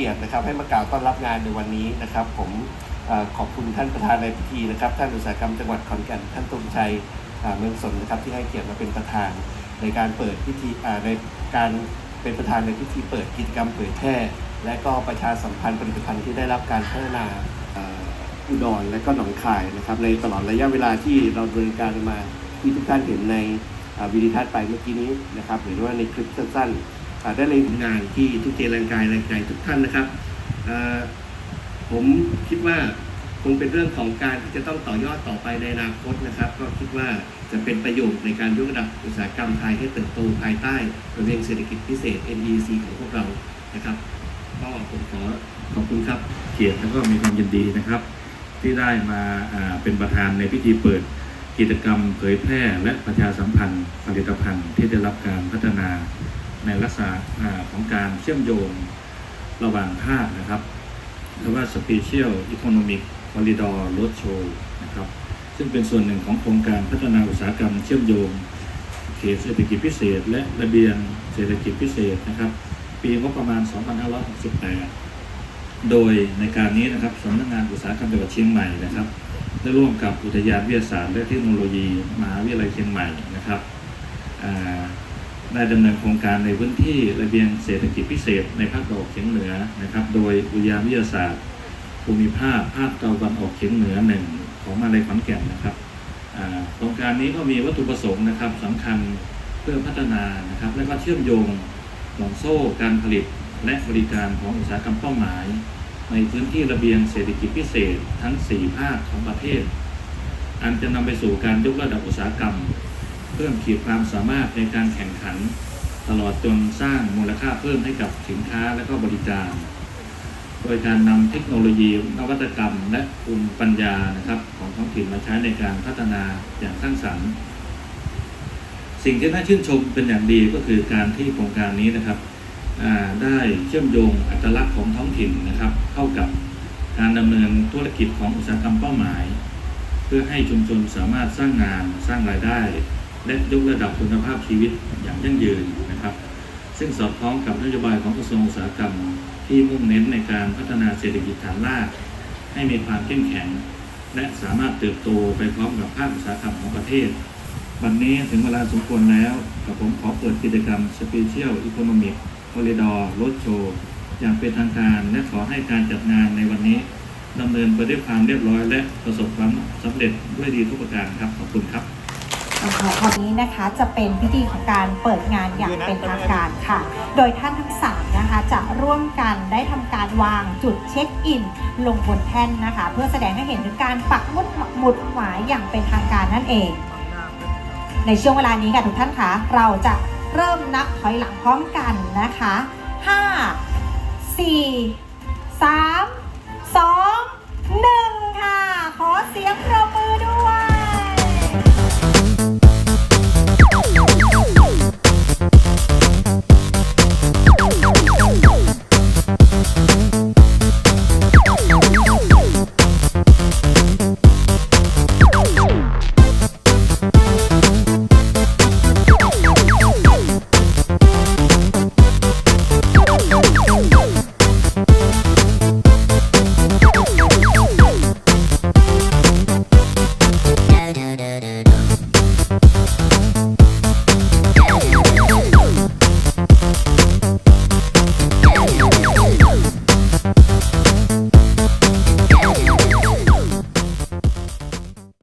กียรตินะครับ ให้มากล่าวต้อนรับงานในวันนี้นะครับ ผมอขอบคุณท่านประธานในพิธีนะครับ ท่านอุตสาหกรรมจังหวัดขอนแก่นท่านตรงชัยเมืองสนนะครับที่ให้เกียรติมาเป็นประธาน ในการเปิดพิธีในการเป็นประธานในพิธีเปิดกิจกรรมเผยแพร่ และก็ประชาสัมพันธ์ผลิตภัณฑ์ที่ได้รับการพัฒนาอุดรและก็หนองคายนะครับ ในตลอดระยะเวลาที่เราดำเนินการมาที่ทุกท่านเห็นในวิดีทัศน์ไปเมื่อกี้นี้นะครับหรือว่าในคลิปสั้นๆ ได้เลงานที่ทุกเจริญกายแรงใจทุกท่านนะครับ ผมคิดว่าคงเป็นเรื่องของการที่จะต้องต่อยอดต่อไปในอนาคตนะครับ ก็คิดว่าจะเป็นประโยชน์ในการยกระดับอุตสาหกรรมไทยให้เติบโตภายใต้ระเบียงเศรษฐกิจพิเศษ NEC ของพวกเรานะครับก็ผมขอขอบคุณครับเกียรติแล้วก็มีความยินดีนะครับ ที่ได้มาเป็นประธานในพิธีเปิดกิจกรรมเผยแพร่และประชาสัมพันธ์ผลิตภัณฑ์ที่ได้รับการพัฒนา ในลักษณะของการเชื่อมโยงระหว่างภาคนะครับหรือว่า Special Economic Corridor Road Show นะครับ ซึ่งเป็นส่วนหนึ่งของโครงการพัฒนาอุตสาหกรรมเชื่อมโยงเขตเศรษฐกิจพิเศษ และระเบียงเศรษฐกิจพิเศษนะครับ ปีงบประมาณ 2568 โดยในการนี้นะครับสำนักงานอุตสาหกรรมจังหวัดเชียงใหม่นะครับได้ร่วมกับอุทยานวิทยาศาสตร์และเทคโนโลยีมหาวิทยาลัยเชียงใหม่นะครับ ได้ดำเนินโครงการในพื้นที่ระเบียงเศรษฐกิจพิเศษในภาคตะวันออกเฉียงเหนือนะครับ โดยอุทยานวิทยาศาสตร์ ภูมิภาคภาคตะวันออกเฉียงเหนือหนึ่งของมหาลัยขอนแก่นนะครับโครงการนี้ก็มีวัตถุประสงค์นะครับสำคัญเพื่อพัฒนานะครับและก็เชื่อมโยงห่วงโซ่การผลิตและบริการของอุตสาหกรรมเป้าหมาย ในพื้นที่ระเบียงเศรษฐกิจพิเศษทั้ง 4 ภาคของประเทศ อันจะนำไปสู่การยกระดับอุตสาหกรรม พิ่มขีดความสามารถในการแข่งขัน ตลอดจนสร้างมูลค่าเพิ่มให้กับสินค้าและก็บริการ โดยการนำเทคโนโลยีนวัตกรรม และภูมิปัญญานะครับของท้องถิ่นมาใช้ในการพัฒนาอย่างสร้างสรรค์ สิ่งที่น่าชื่นชมเป็นอย่างดีก็คือการที่โครงการนี้นะครับได้เชื่อมโยงอัตลักษณ์ของท้องถิ่นนะครับ เข้ากับการดำเนินธุรกิจของอุตสาหกรรมเป้าหมาย เพื่อให้ชุมชนสามารถสร้างงานสร้างรายได้ และยกระดับคุณภาพชีวิตอย่างยั่งยืนนะครับ ซึ่งสอดคล้องกับนโยบายของกระทรวงอุตสาหกรรม ที่มุ่งเน้นในการพัฒนาเศรษฐกิจฐานราก ให้มีความเข้มแข็ง และสามารถเติบโตไปพร้อมกับภาคอุตสาหกรรมของประเทศ วันนี้ถึงเวลาสมควรแล้วกับผมขอเปิดกิจกรรม Special Economic Corridor Road Show อย่างเป็นทางการและขอให้การจัดงานในวันนี้ดำเนินไปด้วยความเรียบร้อยและประสบความสำเร็จด้วยดีทุกประการครับ ขอบคุณครับ วันนี้นะคะจะเป็นพิธีของการเปิดงานอย่างเป็นทางการค่ะ โดยท่านทั้งสามนะคะจะร่วมกันได้ทำการวางจุดเช็คอิน ลงบนแท่นนะคะ เพื่อแสดงให้เห็นถึงการปักมุดหมุดหมายอย่างเป็นทางการนั่นเอง ในช่วงเวลานี้ค่ะทุกท่านคะเราจะเริ่มนับถอยหลังพร้อมกันนะคะ 5 4